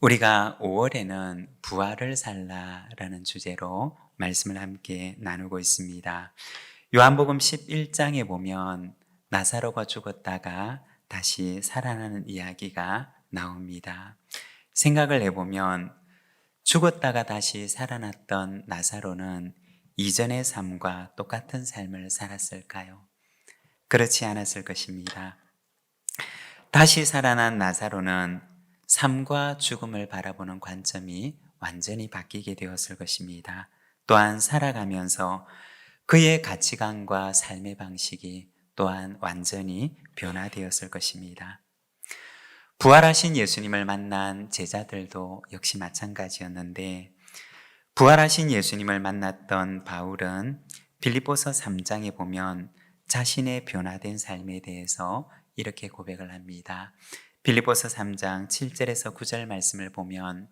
우리가 5월에는 부활을 살라라는 주제로 말씀을 함께 나누고 있습니다. 요한복음 11장에 보면 나사로가 죽었다가 다시 살아나는 이야기가 나옵니다. 생각을 해보면 죽었다가 다시 살아났던 나사로는 이전의 삶과 똑같은 삶을 살았을까요? 그렇지 않았을 것입니다. 다시 살아난 나사로는 삶과 죽음을 바라보는 관점이 완전히 바뀌게 되었을 것입니다. 또한 살아가면서 그의 가치관과 삶의 방식이 또한 완전히 변화되었을 것입니다. 부활하신 예수님을 만난 제자들도 역시 마찬가지였는데 부활하신 예수님을 만났던 바울은 빌립보서 3장에 보면 자신의 변화된 삶에 대해서 이렇게 고백을 합니다. 빌립보서 3장 7절에서 9절 말씀을 보면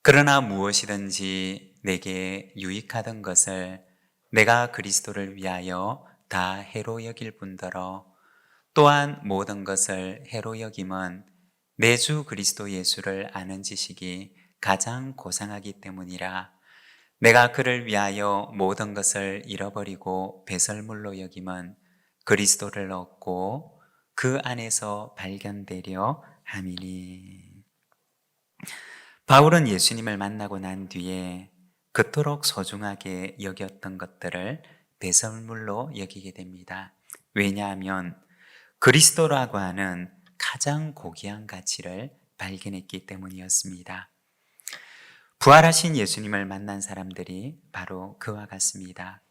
그러나 무엇이든지 내게 유익하던 것을 내가 그리스도를 위하여 다 해로 여길 뿐더러 또한 모든 것을 해로 여김은 내 주 그리스도 예수를 아는 지식이 가장 고상하기 때문이라. 내가 그를 위하여 모든 것을 잃어버리고 배설물로 여김은 그리스도를 얻고 그 안에서 발견되려 함이니. 바울은 예수님을 만나고 난 뒤에 그토록 소중하게 여겼던 것들을 배설물로 여기게 됩니다. 왜냐하면 그리스도라고 하는 가장 고귀한 가치를 발견했기 때문이었습니다. 부활하신 예수님을 만난 사람들이 바로 그와 같습니다.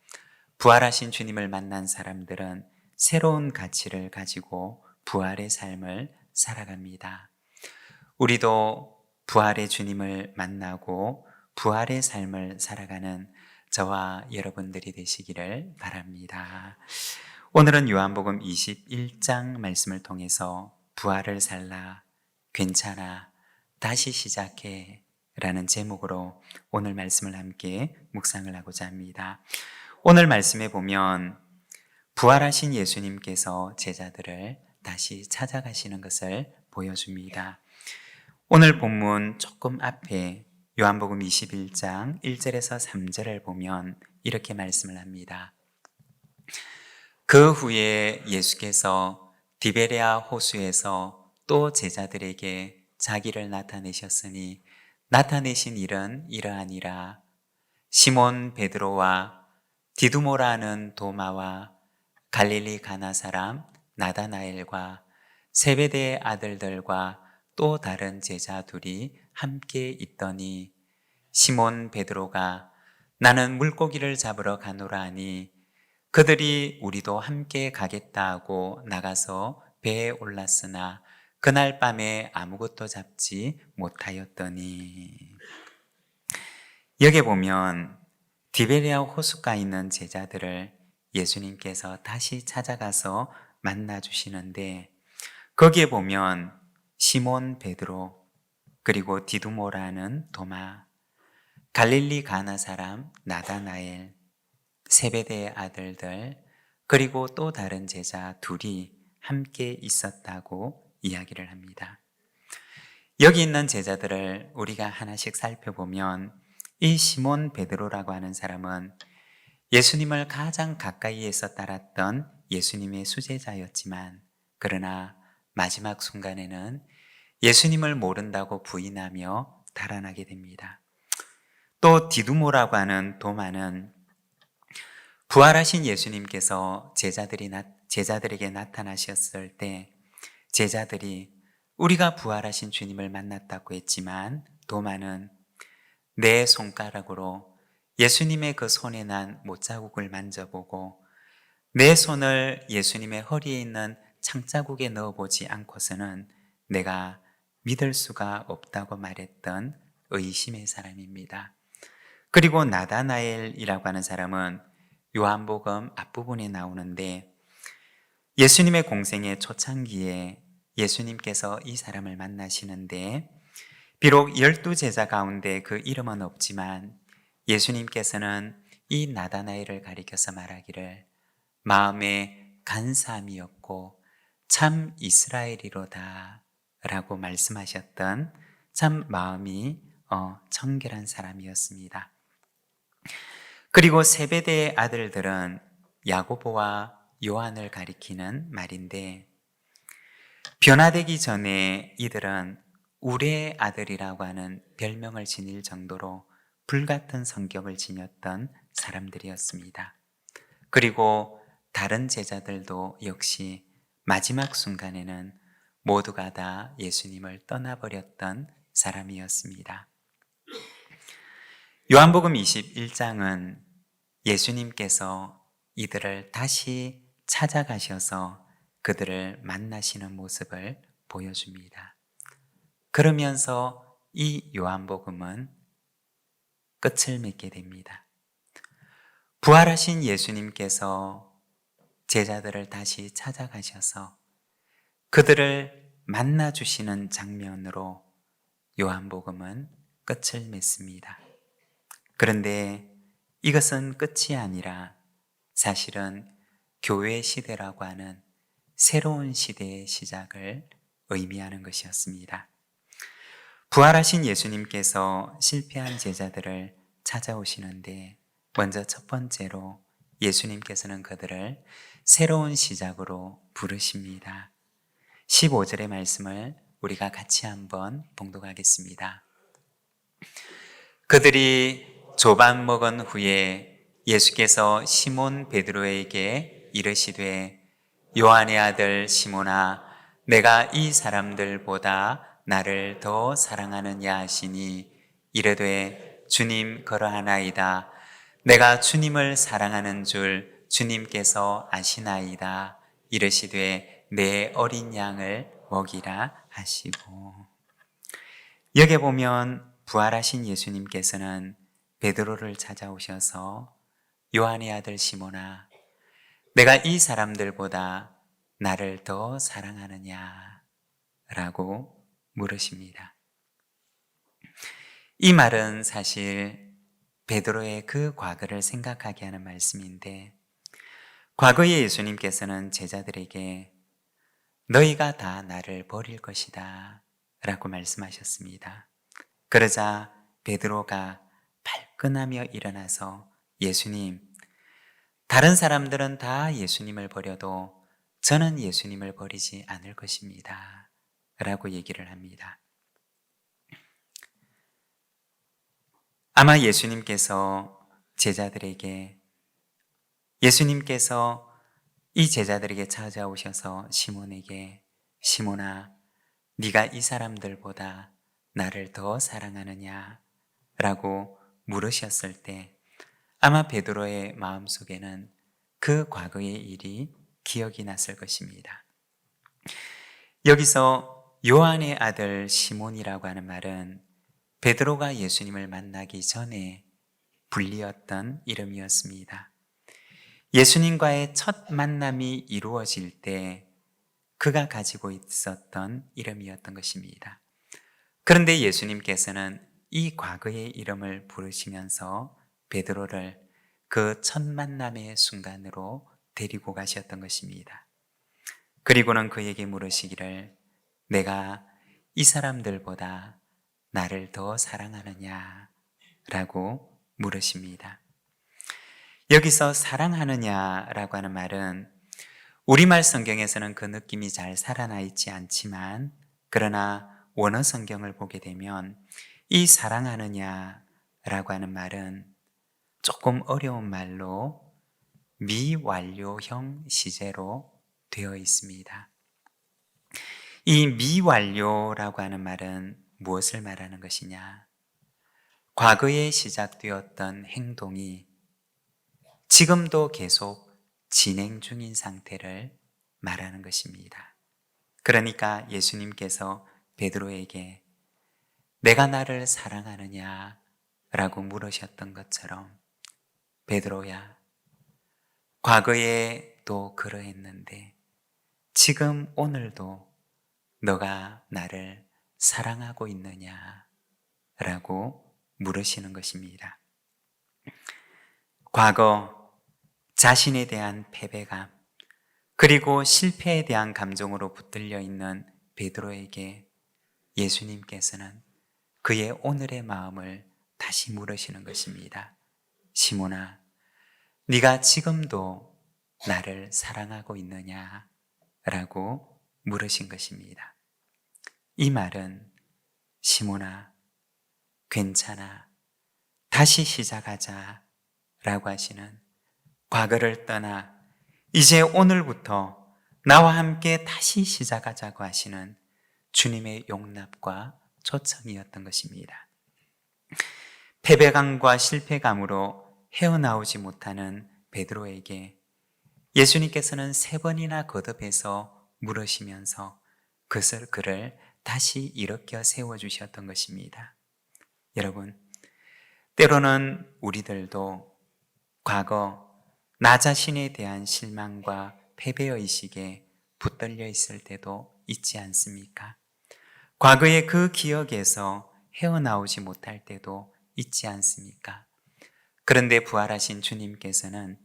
부활하신 주님을 만난 사람들은 새로운 가치를 가지고 부활의 삶을 살아갑니다. 우리도 부활의 주님을 만나고 부활의 삶을 살아가는 저와 여러분들이 되시기를 바랍니다. 오늘은 요한복음 21장 말씀을 통해서 부활을 살라, 괜찮아, 다시 시작해 라는 제목으로 오늘 말씀을 함께 묵상을 하고자 합니다. 오늘 말씀에 보면 부활하신 예수님께서 제자들을 다시 찾아가시는 것을 보여줍니다. 오늘 본문 조금 앞에 요한복음 21장 1절에서 3절을 보면 이렇게 말씀을 합니다. 그 후에 예수께서 디베레아 호수에서 또 제자들에게 자기를 나타내셨으니 나타내신 일은 이러하니라 시몬 베드로와 디두모라는 도마와 갈릴리 가나 사람 나다나엘과 세베대의 아들들과 또 다른 제자 둘이 함께 있더니 시몬 베드로가 나는 물고기를 잡으러 가노라 하니 그들이 우리도 함께 가겠다 하고 나가서 배에 올랐으나 그날 밤에 아무것도 잡지 못하였더니. 여기 보면 디베리아 호숫가에 있는 제자들을 예수님께서 다시 찾아가서 만나 주시는데 거기에 보면 시몬 베드로 그리고 디두모라는 도마 갈릴리 가나 사람 나다나엘 세베대의 아들들 그리고 또 다른 제자 둘이 함께 있었다고 이야기를 합니다. 여기 있는 제자들을 우리가 하나씩 살펴보면 이 시몬 베드로라고 하는 사람은 예수님을 가장 가까이에서 따랐던 예수님의 수제자였지만 그러나 마지막 순간에는 예수님을 모른다고 부인하며 달아나게 됩니다. 또 디두모라고 하는 도마는 부활하신 예수님께서 제자들이 나, 제자들에게 나타나셨을 때 제자들이 우리가 부활하신 주님을 만났다고 했지만 도마는 내 손가락으로 예수님의 그 손에 난 못자국을 만져보고 내 손을 예수님의 허리에 있는 창자국에 넣어보지 않고서는 내가 믿을 수가 없다고 말했던 의심의 사람입니다. 그리고 나다나엘이라고 하는 사람은 요한복음 앞부분에 나오는데 예수님의 공생의 초창기에 예수님께서 이 사람을 만나시는데 비록 열두 제자 가운데 그 이름은 없지만 예수님께서는 이 나다나엘을 가리켜서 말하기를 마음에 간사함이었고 참 이스라엘이로다 라고 말씀하셨던 참 마음이 어, 청결한 사람이었습니다. 그리고 세베대의 아들들은 야고보와 요한을 가리키는 말인데 변화되기 전에 이들은 우리의 아들이라고 하는 별명을 지닐 정도로 불같은 성격을 지녔던 사람들이었습니다. 그리고 다른 제자들도 역시 마지막 순간에는 모두가 다 예수님을 떠나버렸던 사람이었습니다. 요한복음 21장은 예수님께서 이들을 다시 찾아가셔서 그들을 만나시는 모습을 보여줍니다. 그러면서 이 요한복음은 끝을 맺게 됩니다. 부활하신 예수님께서 제자들을 다시 찾아가셔서 그들을 만나 주시는 장면으로 요한복음은 끝을 맺습니다. 그런데 이것은 끝이 아니라 사실은 교회 시대라고 하는 새로운 시대의 시작을 의미하는 것이었습니다. 부활하신 예수님께서 실패한 제자들을 찾아오시는데 먼저 첫 번째로 예수님께서는 그들을 새로운 시작으로 부르십니다. 15절의 말씀을 우리가 같이 한번 봉독하겠습니다. 그들이 조반 먹은 후에 예수께서 시몬 베드로에게 이르시되 요한의 아들 시몬아 내가 이 사람들보다 나를 더 사랑하느냐 하시니 이르되 주님 그러하나이다. 내가 주님을 사랑하는 줄 주님께서 아시나이다. 이르시되 내 어린 양을 먹이라 하시고. 여기 보면 부활하신 예수님께서는 베드로를 찾아오셔서 요한의 아들 시모나 내가 이 사람들보다 나를 더 사랑하느냐 라고 물으십니다. 이 말은 사실 베드로의 그 과거를 생각하게 하는 말씀인데 과거에 예수님께서는 제자들에게 너희가 다 나를 버릴 것이다 라고 말씀하셨습니다. 그러자 베드로가 발끈하며 일어나서 예수님, 다른 사람들은 다 예수님을 버려도 저는 예수님을 버리지 않을 것입니다. 라고 얘기를 합니다. 아마 예수님께서 제자들에게 예수님께서 이 제자들에게 찾아오셔서 시몬에게 시몬아 네가 이 사람들보다 나를 더 사랑하느냐? 라고 물으셨을 때 아마 베드로의 마음속에는 그 과거의 일이 기억이 났을 것입니다. 여기서 요한의 아들 시몬이라고 하는 말은 베드로가 예수님을 만나기 전에 불리었던 이름이었습니다. 예수님과의 첫 만남이 이루어질 때 그가 가지고 있었던 이름이었던 것입니다. 그런데 예수님께서는 이 과거의 이름을 부르시면서 베드로를 그 첫 만남의 순간으로 데리고 가셨던 것입니다. 그리고는 그에게 물으시기를 내가 이 사람들보다 나를 더 사랑하느냐? 라고 물으십니다. 여기서 사랑하느냐 라고 하는 말은 우리말 성경에서는 그 느낌이 잘 살아나 있지 않지만 그러나 원어 성경을 보게 되면 이 사랑하느냐 라고 하는 말은 조금 어려운 말로 미완료형 시제로 되어 있습니다. 이 미완료라고 하는 말은 무엇을 말하는 것이냐? 과거에 시작되었던 행동이 지금도 계속 진행 중인 상태를 말하는 것입니다. 그러니까 예수님께서 베드로에게 내가 나를 사랑하느냐? 라고 물으셨던 것처럼 베드로야, 과거에 도 그러했는데 지금 오늘도 너가 나를 사랑하고 있느냐? 라고 물으시는 것입니다. 과거 자신에 대한 패배감, 그리고 실패에 대한 감정으로 붙들려 있는 베드로에게 예수님께서는 그의 오늘의 마음을 다시 물으시는 것입니다. 시몬아, 네가 지금도 나를 사랑하고 있느냐? 라고 물으신 것입니다. 이 말은 시몬아, 괜찮아. 다시 시작하자. 라고 하시는 과거를 떠나 이제 오늘부터 나와 함께 다시 시작하자고 하시는 주님의 용납과 초청이었던 것입니다. 패배감과 실패감으로 헤어나오지 못하는 베드로에게 예수님께서는 세 번이나 거듭해서 물으시면서 그것을 그를 다시 일으켜 세워주셨던 것입니다. 여러분, 때로는 우리들도 과거 나 자신에 대한 실망과 패배의식에 붙들려 있을 때도 있지 않습니까? 과거의 그 기억에서 헤어나오지 못할 때도 있지 않습니까? 그런데 부활하신 주님께서는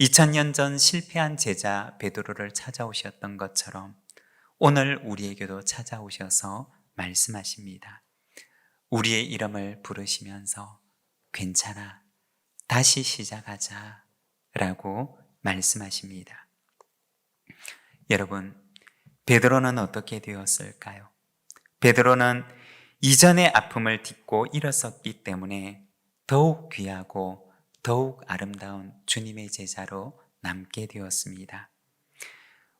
2000년 전 실패한 제자 베드로를 찾아오셨던 것처럼 오늘 우리에게도 찾아오셔서 말씀하십니다. 우리의 이름을 부르시면서 괜찮아. 다시 시작하자. 라고 말씀하십니다. 여러분, 베드로는 어떻게 되었을까요? 베드로는 이전의 아픔을 딛고 일어섰기 때문에 더욱 귀하고 더욱 아름다운 주님의 제자로 남게 되었습니다.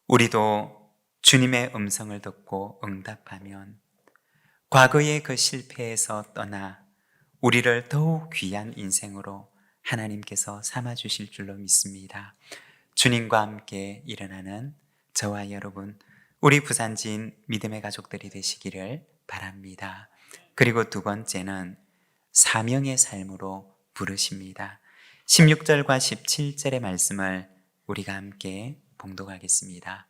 우리도 주님의 음성을 듣고 응답하면 과거의 그 실패에서 떠나 우리를 더욱 귀한 인생으로 하나님께서 삼아 주실 줄로 믿습니다. 주님과 함께 일어나는 저와 여러분, 우리 부산진 믿음의 가족들이 되시기를 바랍니다. 그리고 두 번째는 사명의 삶으로 부르십니다. 16절과 17절의 말씀을 우리가 함께 봉독하겠습니다.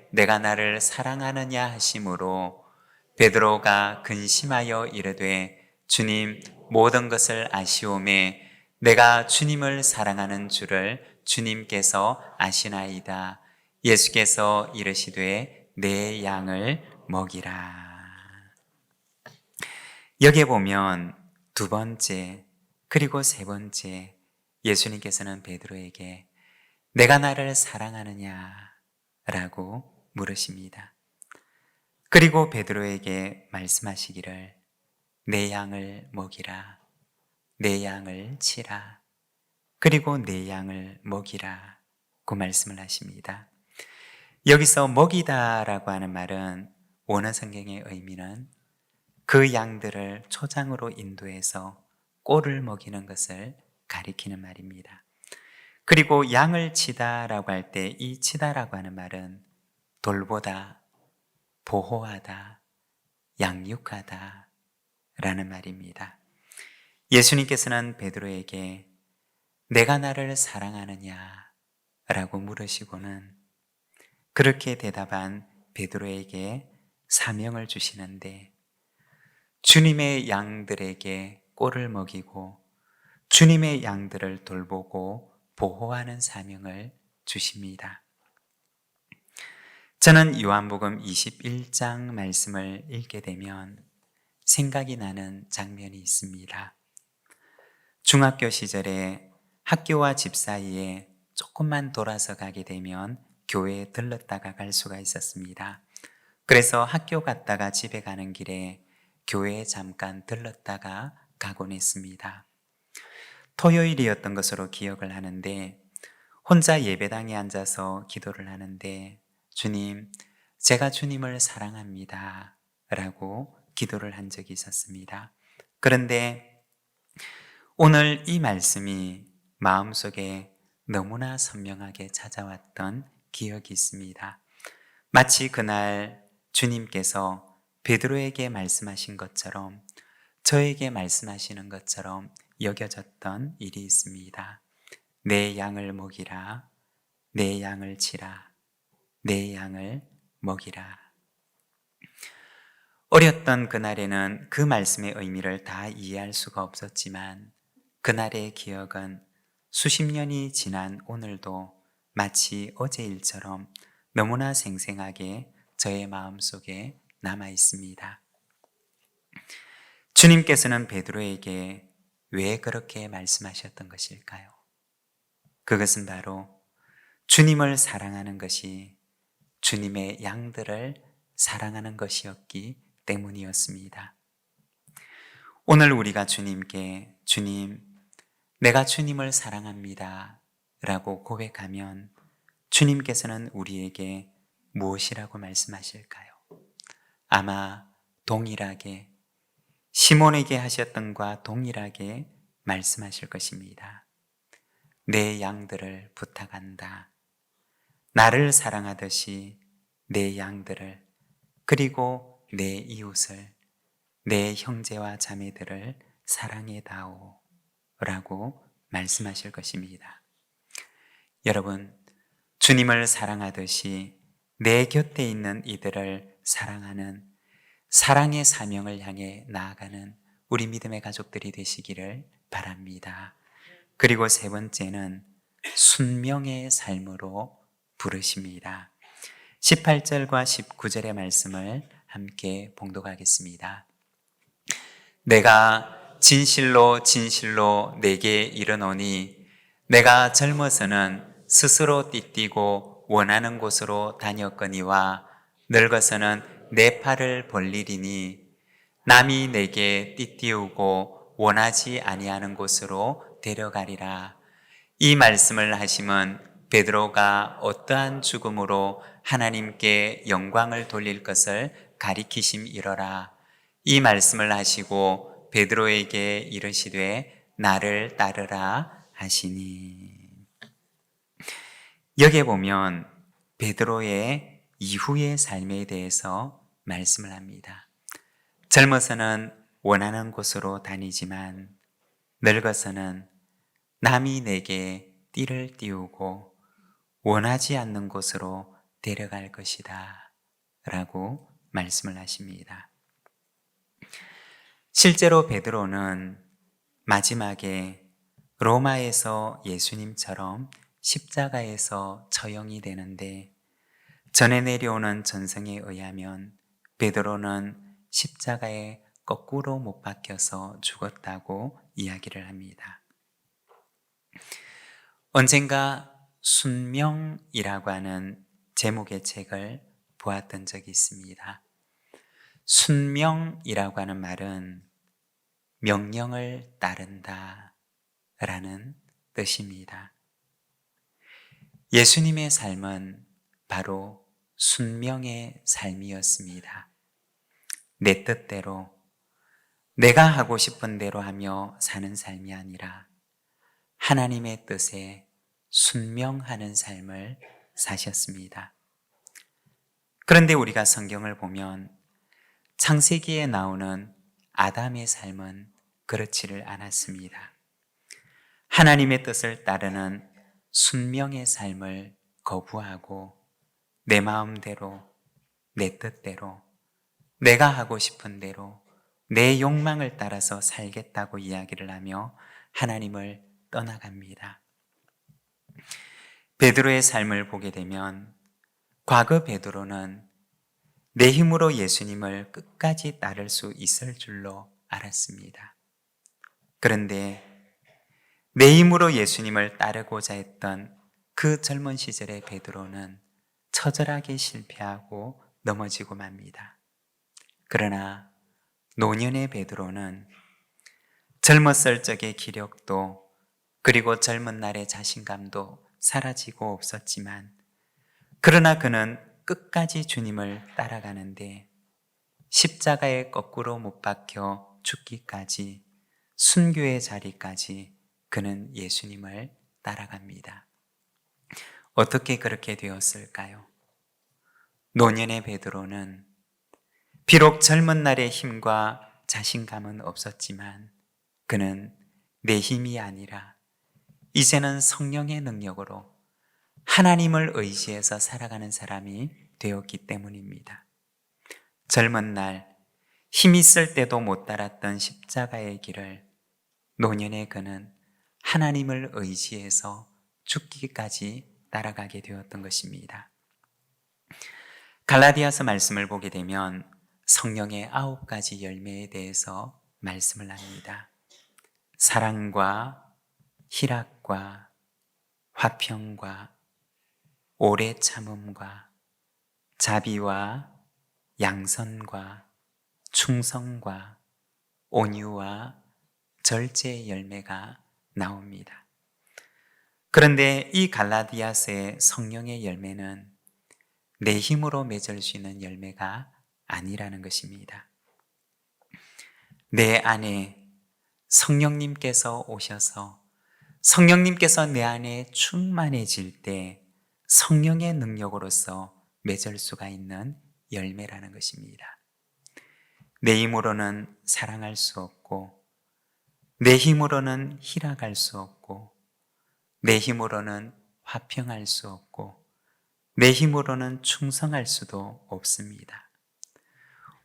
내가 나를 사랑하느냐 하심으로 베드로가 근심하여 이르되 주님 모든 것을 아시오매 내가 주님을 사랑하는 줄을 주님께서 아시나이다. 예수께서 이르시되 내 양을 먹이라. 여기에 보면 두 번째 그리고 세 번째 예수님께서는 베드로에게 내가 나를 사랑하느냐라고 물으십니다. 그리고 베드로에게 말씀하시기를 내 양을 먹이라. 내 양을 치라. 그리고 내 양을 먹이라. 그 말씀을 하십니다. 여기서 먹이다라고 하는 말은 원어 성경의 의미는 그 양들을 초장으로 인도해서 꼴을 먹이는 것을 가리키는 말입니다. 그리고 양을 치다라고 할 때 이 치다라고 하는 말은 돌보다, 보호하다, 양육하다 라는 말입니다. 예수님께서는 베드로에게 내가 나를 사랑하느냐 라고 물으시고는 그렇게 대답한 베드로에게 사명을 주시는데 주님의 양들에게 꼴을 먹이고 주님의 양들을 돌보고 보호하는 사명을 주십니다. 저는 요한복음 21장 말씀을 읽게 되면 생각이 나는 장면이 있습니다. 중학교 시절에 학교와 집 사이에 조금만 돌아서 가게 되면 교회에 들렀다가 갈 수가 있었습니다. 그래서 학교 갔다가 집에 가는 길에 교회에 잠깐 들렀다가 가곤 했습니다. 토요일이었던 것으로 기억을 하는데 혼자 예배당에 앉아서 기도를 하는데 주님, 제가 주님을 사랑합니다. 라고 기도를 한 적이 있었습니다. 그런데 오늘 이 말씀이 마음속에 너무나 선명하게 찾아왔던 기억이 있습니다. 마치 그날 주님께서 베드로에게 말씀하신 것처럼 저에게 말씀하시는 것처럼 여겨졌던 일이 있습니다. 내 양을 먹이라, 내 양을 치라, 내 양을 먹이라. 어렸던 그날에는 그 말씀의 의미를 다 이해할 수가 없었지만 그날의 기억은 수십 년이 지난 오늘도 마치 어제 일처럼 너무나 생생하게 저의 마음 속에 남아 있습니다. 주님께서는 베드로에게 왜 그렇게 말씀하셨던 것일까요? 그것은 바로 주님을 사랑하는 것이 주님의 양들을 사랑하는 것이었기 때문이었습니다. 오늘 우리가 주님께 주님, 내가 주님을 사랑합니다. 라고 고백하면 주님께서는 우리에게 무엇이라고 말씀하실까요? 아마 동일하게 시몬에게 하셨던 과 동일하게 말씀하실 것입니다. 내 양들을 부탁한다. 나를 사랑하듯이 내 양들을 그리고 내 이웃을 내 형제와 자매들을 사랑해 다오 라고 말씀하실 것입니다. 여러분, 주님을 사랑하듯이 내 곁에 있는 이들을 사랑하는 사랑의 사명을 향해 나아가는 우리 믿음의 가족들이 되시기를 바랍니다. 그리고 세 번째는 순명의 삶으로 부르십니다. 18절과 19절의 말씀을 함께 봉독하겠습니다. 내가 진실로 진실로 내게 이르노니 내가 젊어서는 스스로 띠띠고 원하는 곳으로 다녔거니와 늙어서는 내 팔을 벌리리니 남이 내게 띠띠우고 원하지 아니하는 곳으로 데려가리라. 이 말씀을 하심은 베드로가 어떠한 죽음으로 하나님께 영광을 돌릴 것을 가리키심이러라. 이 말씀을 하시고 베드로에게 이르시되 나를 따르라 하시니. 여기에 보면 베드로의 이후의 삶에 대해서 말씀을 합니다. 젊어서는 원하는 곳으로 다니지만 늙어서는 남이 내게 띠를 띄우고 원하지 않는 곳으로 데려갈 것이다. 라고 말씀을 하십니다. 실제로 베드로는 마지막에 로마에서 예수님처럼 십자가에서 처형이 되는데 전에 내려오는 전성에 의하면 베드로는 십자가에 거꾸로 못 박혀서 죽었다고 이야기를 합니다. 언젠가 순명이라고 하는 제목의 책을 보았던 적이 있습니다. 순명이라고 하는 말은 명령을 따른다 라는 뜻입니다. 예수님의 삶은 바로 순명의 삶이었습니다. 내 뜻대로, 내가 하고 싶은 대로 하며 사는 삶이 아니라 하나님의 뜻에 순명하는 삶을 사셨습니다. 그런데 우리가 성경을 보면 창세기에 나오는 아담의 삶은 그렇지를 않았습니다. 하나님의 뜻을 따르는 순명의 삶을 거부하고 내 마음대로, 내 뜻대로, 내가 하고 싶은 대로, 내 욕망을 따라서 살겠다고 이야기를 하며 하나님을 떠나갑니다. 베드로의 삶을 보게 되면 과거 베드로는 내 힘으로 예수님을 끝까지 따를 수 있을 줄로 알았습니다. 그런데 내 힘으로 예수님을 따르고자 했던 그 젊은 시절의 베드로는 처절하게 실패하고 넘어지고 맙니다. 그러나 노년의 베드로는 젊었을 적의 기력도 그리고 젊은 날의 자신감도 사라지고 없었지만 그러나 그는 끝까지 주님을 따라가는데 십자가에 거꾸로 못 박혀 죽기까지 순교의 자리까지 그는 예수님을 따라갑니다. 어떻게 그렇게 되었을까요? 노년의 베드로는 비록 젊은 날의 힘과 자신감은 없었지만 그는 내 힘이 아니라 이제는 성령의 능력으로 하나님을 의지해서 살아가는 사람이 되었기 때문입니다. 젊은 날 힘 있을 때도 못 따랐던 십자가의 길을 노년의 그는 하나님을 의지해서 죽기까지 따라가게 되었던 것입니다. 갈라디아서 말씀을 보게 되면 성령의 아홉 가지 열매에 대해서 말씀을 합니다. 사랑과 희락과 화평과 오래 참음과 자비와 양선과 충성과 온유와 절제의 열매가 나옵니다. 그런데 이 갈라디아서의 성령의 열매는 내 힘으로 맺을 수 있는 열매가 아니라는 것입니다. 내 안에 성령님께서 오셔서 성령님께서 내 안에 충만해질 때 성령의 능력으로서 맺을 수가 있는 열매라는 것입니다. 내 힘으로는 사랑할 수 없고, 내 힘으로는 희락할 수 없고, 내 힘으로는 화평할 수 없고, 내 힘으로는 충성할 수도 없습니다.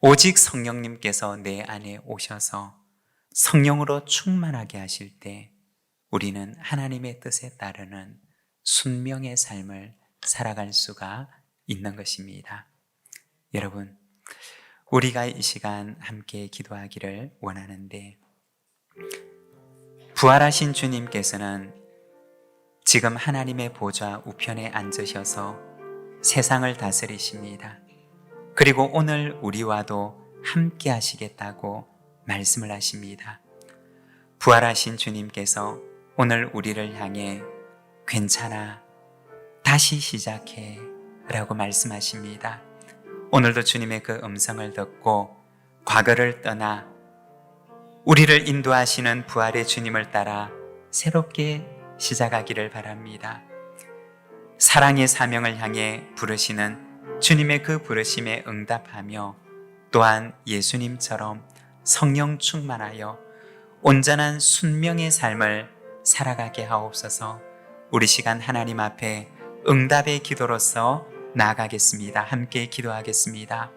오직 성령님께서 내 안에 오셔서 성령으로 충만하게 하실 때 우리는 하나님의 뜻에 따르는 순명의 삶을 살아갈 수가 있는 것입니다. 여러분, 우리가 이 시간 함께 기도하기를 원하는데, 부활하신 주님께서는 지금 하나님의 보좌 우편에 앉으셔서 세상을 다스리십니다. 그리고 오늘 우리와도 함께 하시겠다고 말씀을 하십니다. 부활하신 주님께서 오늘 우리를 향해 괜찮아. 다시 시작해. 라고 말씀하십니다. 오늘도 주님의 그 음성을 듣고 과거를 떠나 우리를 인도하시는 부활의 주님을 따라 새롭게 시작하기를 바랍니다. 사랑의 사명을 향해 부르시는 주님의 그 부르심에 응답하며 또한 예수님처럼 성령 충만하여 온전한 순명의 삶을 살아가게 하옵소서 우리 시간 하나님 앞에 응답의 기도로서 나아가겠습니다. 함께 기도하겠습니다.